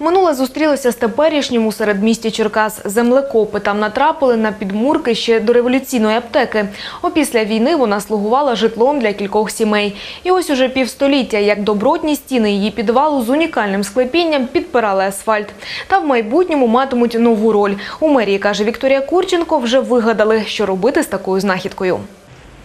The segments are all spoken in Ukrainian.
Минуле зустрілося з теперішнім у середмісті Черкас. Землекопи там натрапили на підмурки ще до революційної аптеки. Опісля війни вона слугувала житлом для кількох сімей. І ось уже півстоліття, як добротні стіни її підвалу з унікальним склепінням підпирали асфальт. Та в майбутньому матимуть нову роль. У мерії, каже Вікторія Курченко, вже вигадали, що робити з такою знахідкою.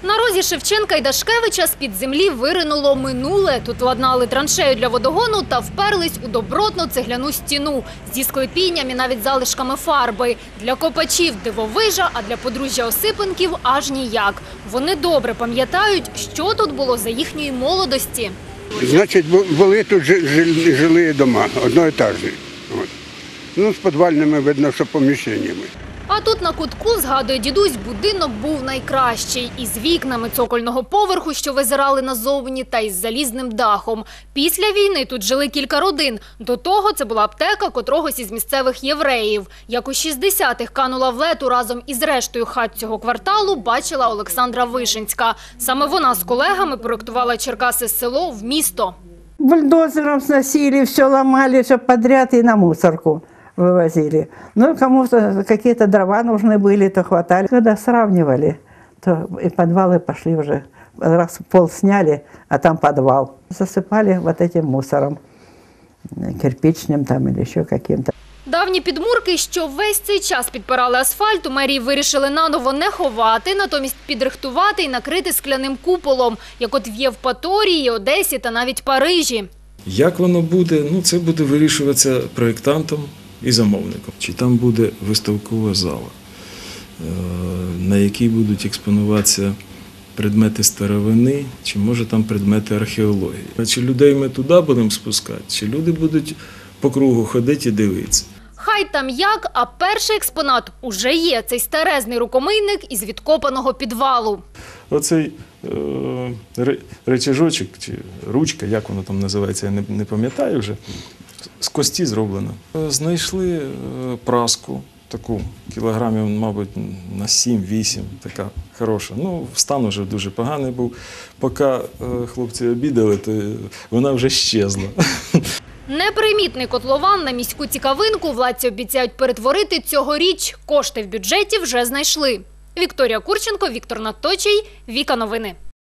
На розі Шевченка і Дашкевича з-під землі виринуло минуле. Тут ладнали траншею для водогону та вперлись у добротну цегляну стіну зі склепінням і навіть залишками фарби. Для копачів дивовижа, а для подружжя Осипенків аж ніяк. Вони добре пам'ятають, що тут було за їхньої молодості. Значить, були тут жи- жи- жилі дома, одноетажні. Ну, з підвальними, видно, що поміщеннями. А тут на кутку, згадує дідусь, будинок був найкращий. Із вікнами цокольного поверху, що визирали назовні, та із залізним дахом. Після війни тут жили кілька родин. До того це була аптека котрогось із місцевих євреїв. Як у 60-х канула в лету разом із рештою хат цього кварталу, бачила Олександра Вишинська. Саме вона з колегами проєктувала Черкаси село в місто. Бульдозером сносили, все ломали, все подряд и на мусорку вывозили. Ну, кому-то какие-то дрова нужны были, то хватали. Когда сравнивали, то и подвалы пошли уже. Раз пол сняли, а там подвал. Засыпали вот этим мусором, э, кирпичным там или еще каким-то. Давні підмурки, що весь цей час підпирали асфальт, у мерії вирішили наново не ховати, натомість підрихтувати і накрити скляним куполом, як от в Євпаторії, Одесі та навіть Парижі. Як воно буде, ну це буде вирішуватися проєктантом і замовником. Чи там буде виставкова зала, е, на якій будуть експонуватися предмети старовини, чи може там предмети археології. Чи людей ми туди будемо спускати, чи люди будуть по кругу ходити і дивитися. Хай там як, а перший експонат уже є. Цей старезний рукомийник із відкопаного підвалу. Оцей е, речажочок чи ручка, як воно там називається, я не, не пам'ятаю вже. З кості зроблено. Е, Знайшли е, праску, таку кілограмів, мабуть, на 7-8, така хороша. Ну, стан уже дуже поганий був. Поки е, хлопці обідали, то вона вже щезла. Непримітний котлован на міську цікавинку владці обіцяють перетворити цьогоріч. Кошти в бюджеті вже знайшли. Вікторія Курченко, Віктор Надточий, Віка Новини.